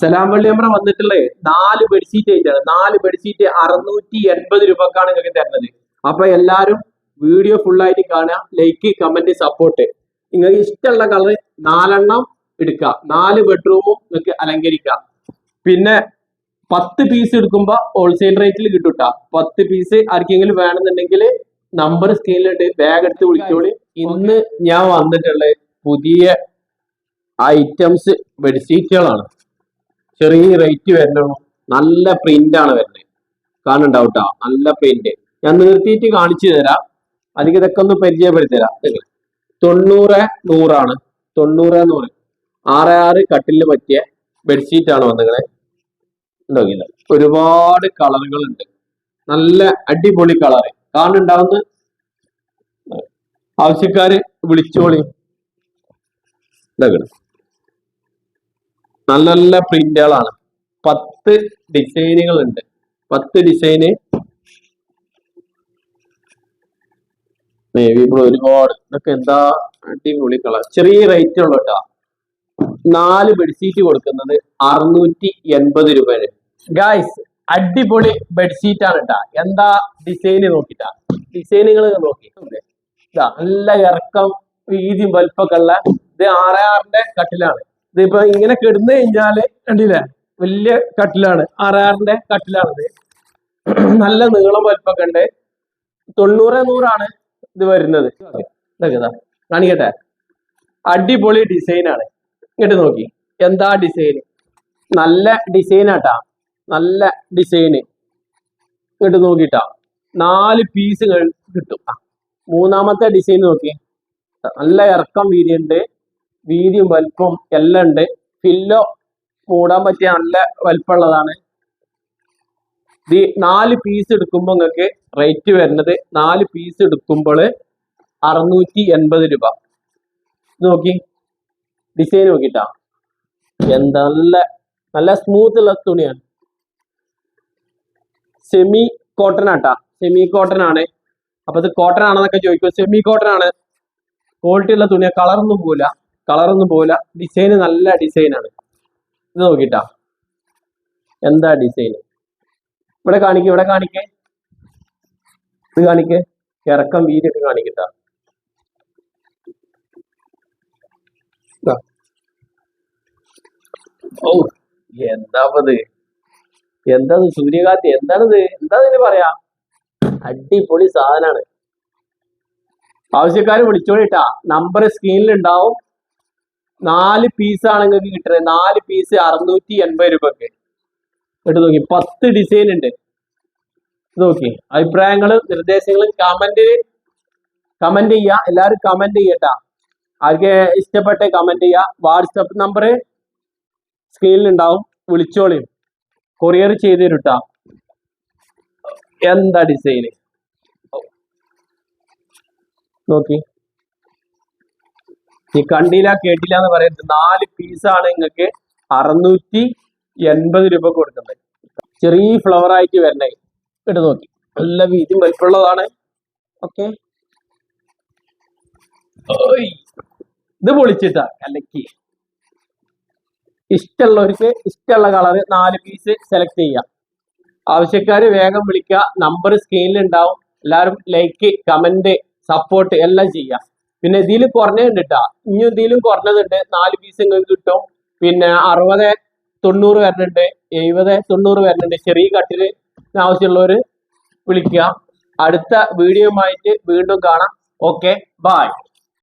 സലാം വള്ളി നമ്മുടെ വന്നിട്ടുള്ളത് നാല് ബെഡ്ഷീറ്റ് ആയിട്ടാണ്. നാല് ബെഡ്ഷീറ്റ് അറുന്നൂറ്റി എൺപത് രൂപക്കാണ് നിങ്ങൾക്ക് തരുന്നത്. അപ്പൊ എല്ലാരും വീഡിയോ ഫുൾ ആയിട്ട് കാണുക. ലൈക്ക് കമന്റ് സപ്പോർട്ട് നിങ്ങൾക്ക് ഇഷ്ടമുള്ള കളർ നാലെണ്ണം എടുക്കുക. നാല് ബെഡ്റൂമും നിങ്ങൾക്ക് അലങ്കരിക്കാം പിന്നെ പത്ത് പീസ് എടുക്കുമ്പോൾ ഹോൾസെയിൽ റേറ്റിൽ കിട്ടൂട്ടാ പത്ത് പീസ് ആർക്കെങ്കിലും വേണമെന്നുണ്ടെങ്കിൽ നമ്പർ സ്ക്രീനിലുണ്ട് ബാഗ് എടുത്ത് വിളിച്ചോളി. ഇന്ന് ഞാൻ വന്നിട്ടുള്ള പുതിയ ഐറ്റംസ് ബെഡ്ഷീറ്റുകളാണ് ചെറിയ റേറ്റ് വരുന്നുള്ളൂ നല്ല പ്രിന്റ് ആണ് വരുന്നത്. കാണുന്നുണ്ടാവും നല്ല പ്രിന്റ് ഞാൻ നിർത്തിയിട്ട് കാണിച്ചു തരാം. അല്ലെങ്കിൽ ഇതൊക്കെ ഒന്ന് പരിചയപ്പെടുത്തി തരാം നിങ്ങൾ തൊണ്ണൂറ് നൂറാണ്. തൊണ്ണൂറ് നൂറ് ആറ് ആറ് കട്ടിലിന് പറ്റിയ ബെഡ്ഷീറ്റ് ആണ് വന്നിങ്ങനെ ഉണ്ടാകില്ല ഒരുപാട് കളറുകൾ ഉണ്ട്. നല്ല അടിപൊളി കളറ് കാണുന്നുണ്ടാവുന്ന ആവശ്യക്കാര് വിളിച്ചോളി. ഇതാക്കണം നല്ല നല്ല പ്രിന്റുകളാണ് പത്ത് ഡിസൈനുകൾ ഉണ്ട് പത്ത് ഡിസൈന് നേവി ബ്ലൂ ഒരുപാട്. ഇതൊക്കെ എന്താ അടിപൊളി കളർ ചെറിയ റേറ്റ് ഉള്ളു കേട്ടോ നാല് ബെഡ്ഷീറ്റ് കൊടുക്കുന്നത് അറുന്നൂറ്റി എൺപത് രൂപയാണ് ഗായ്സ് അടിപൊളി ബെഡ്ഷീറ്റ് ആണ് കേട്ടാ എന്താ ഡിസൈന് നോക്കിട്ടാ? ഡിസൈനുകൾ നോക്കി. ഇതാ നല്ല ഇറക്കം വീതിയും വലുപ്പമൊക്കെ ഉള്ള ഇത് ആറ് ആറിന്റെ കട്ടിലാണ്. ഇതിപ്പോ ഇങ്ങനെ കിടന്നു കഴിഞ്ഞാൽ കണ്ടില്ലേ? വലിയ കട്ടിലാണ്. ആറാറിന്റെ കട്ടിലാണിത്. നല്ല നീളം വലുപ്പൊക്കെ ഉണ്ട്. തൊണ്ണൂറ് നൂറാണ് ഇത് വരുന്നത്. ഇതൊക്കെ കാണിക്കട്ടെ? അടിപൊളി ഡിസൈനാണ് ഇങ്ങോട്ട് നോക്കി. എന്താ ഡിസൈൻ നല്ല ഡിസൈനാട്ടാ നല്ല ഡിസൈന് ഇങ്ങോട്ട് നോക്കിട്ടാ. നാല് പീസുകൾ കിട്ടും. മൂന്നാമത്തെ ഡിസൈൻ നോക്കി. നല്ല ഇറക്കം വീതിയുണ്ട്. വീതിയും വലുപ്പവും എല്ലാം ഉണ്ട്. പില്ലോ മൂടാൻ പറ്റിയ നല്ല വലുപ്പമുള്ളതാണ്. ഇത് നാല് പീസ് എടുക്കുമ്പോൾ നിങ്ങൾക്ക് റേറ്റ് വരുന്നത് നാല് പീസ് എടുക്കുമ്പോൾ അറുന്നൂറ്റി എൺപത് രൂപ. നോക്കി. ഡിസൈൻ നോക്കിട്ടാ. എന്താ നല്ല നല്ല സ്മൂത്ത് ഉള്ള തുണിയാണ്. സെമി കോട്ടൺ ആട്ടാ. സെമി കോട്ടൺ ആണ്. അപ്പൊ ഇത് കോട്ടൺ ആണെന്നൊക്കെ ചോദിക്കും സെമി കോട്ടൺ ആണ്. ക്വാളിറ്റി ഉള്ള തുണിയാ. കളറൊന്നും പോവില്ല. കളറൊന്നും പോവില്ല. ഡിസൈന് നല്ല ഡിസൈനാണ് ഇത് നോക്കിട്ടാ. എന്താ ഡിസൈൻ ഇവിടെ കാണിക്കേ ഇവിടെ കാണിക്കേ. ഇത് കാണിക്കേ. ഇറക്കം വീതിയൊക്കെ കാണിക്കട്ടാ. ഓ എന്താപ്പത്? എന്താ സൂര്യകാന്തി? എന്താണിത്? എന്താ ഇതിന് പറയാ? അടിപൊളി സാധനാണ്. ആവശ്യക്കാർ വിളിച്ചോളിട്ടാ. നമ്പർ സ്ക്രീനിൽ ഉണ്ടാവും. നാല് ആണ് നിങ്ങൾക്ക് കിട്ടുന്നത് നാല് പീസ് അറുന്നൂറ്റി എൺപത് രൂപക്ക്. എടുത്ത് നോക്കി. പത്ത് ഡിസൈൻ ഉണ്ട് നോക്കി. അഭിപ്രായങ്ങളും നിർദ്ദേശങ്ങളും കമന്റ് കമന്റ് ചെയ്യുക എല്ലാവരും കമന്റ് ചെയ്യട്ടാ. ആർക്ക് ഇഷ്ടപ്പെട്ട കമന്റ് ചെയ്യുക വാട്സപ്പ് നമ്പർ സ്ക്രീനിൽ ഉണ്ടാവും വിളിച്ചോളിയും കൊറിയർ ചെയ്ത് തരുട്ടാ. എന്താ ഡിസൈന് നോക്കി. ഈ കണ്ടില്ല കേട്ടില്ല എന്ന് പറയുന്നത് നാല് പീസ് ആണ് നിങ്ങൾക്ക് അറുന്നൂറ്റി എൺപത് രൂപ കൊടുക്കുന്നത്. ചെറിയ ഫ്ലവർ ആയിട്ട് വരണേ. ഇട്ട് നോക്കി. നല്ല വീതി വലിപ്പുള്ളതാണ് ഓക്കെ. ഇത് പൊളിച്ചിട്ടാ. കലക്കി. ഇഷ്ടമുള്ളവർക്ക് ഇഷ്ടമുള്ള കളർ നാല് പീസ് സെലക്ട് ചെയ്യാം. ആവശ്യക്കാർ വേഗം വിളിക്കുക. നമ്പർ സ്ക്രീനിൽ ഉണ്ടാവും. എല്ലാവരും ലൈക്ക് കമന്റ് സപ്പോർട്ട് എല്ലാം ചെയ്യാം. പിന്നെ ഇതിൽ കുറഞ്ഞിട്ട ഇനി ഇതിലും കുറഞ്ഞതുണ്ട്. നാല് പീസ് നിങ്ങൾക്ക് കിട്ടും. പിന്നെ അറുപത് തൊണ്ണൂറ് വരുന്നുണ്ട് എഴുപത് തൊണ്ണൂറ് വരുന്നുണ്ട് ചെറിയ കട്ടിൽ ആവശ്യമുള്ളവർ വിളിക്കുക. അടുത്ത വീഡിയോയുമായിട്ട് വീണ്ടും കാണാം. Okay bye